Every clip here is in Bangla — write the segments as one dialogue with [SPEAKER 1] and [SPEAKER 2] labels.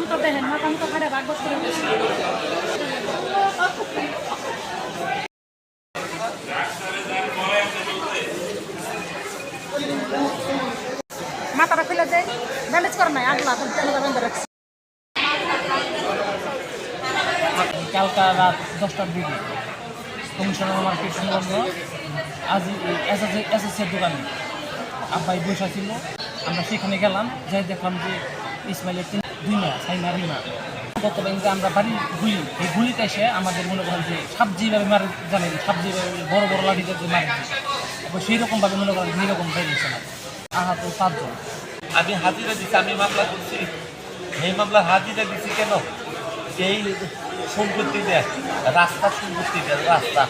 [SPEAKER 1] মুখটা দেখেন মাথা মুখটা ফাটে ভাগ বস করে। মাথাটা খুলে দেয় ব্যান্ডেজ করে নাই, আগলা তুমি কেন বেঁধে রাখছি
[SPEAKER 2] কালকা রাত দশটার দিকে কমিশনার মার্কেট সংলগ্ন আজ এসএসের দোকানে আব্বাই বসা ছিল আমরা সেখানে গেলাম, যাই দেখলাম যে ইসমাইলের দুই মা সাইমা রিমা গত ব্যাংকে আমরা বাড়ির গুলি এই গুলিতে এসে আমাদের মনে করেন যে সাপ যেভাবে মারে জানেন সাপ যেভাবে বড় বড় লাঠি দিয়ে মারে সেই রকমভাবে মনে করেন সেই রকম বেরিয়েছে আহত পাঁচজন
[SPEAKER 3] আমি হাজিরা দিছি আমি মামলা করছি। এই মামলা হাজিরা দিছি কেন? এই সম্পত্তি দেয় রাস্তা সম্পত্তি দেয় রাস্তা।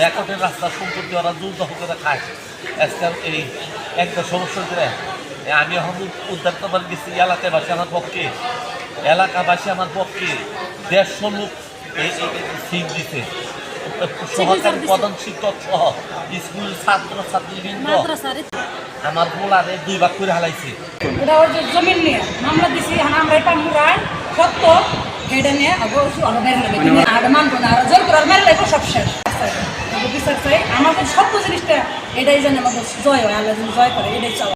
[SPEAKER 3] রেকর্ডের রাস্তা। সম্পত্তি ওরা দূর দখল করে খায়। আজকাল এই একটা সমস্যা করে আমি এখন উদ্ধার করবার গেছি এলাকাবাসী আমার পক্ষে। এলাকাবাসী আমার পক্ষে দেড়শো লোক সিট দিছে। সহকারী প্রধান শিক্ষক সহ স্কুল ছাত্র ছাত্রীবৃন্দ আমার বোলারে দুই ভাগ করে হালাইছে।
[SPEAKER 1] এটা ওই যে জমিন নিয়ে মামলা দিছি আমরা এটা মুরাই সত্য। এটা নিয়ে আগে আরও মেরে নেবে আর মানবো না আর জোর করে মেরে নেবে সব শেষ। বিচার চাই আমাদের সত্য জিনিসটা এটাই যেন আমাদের জয় হয় আল্লাহ জয় করে এটাই চাওয়া।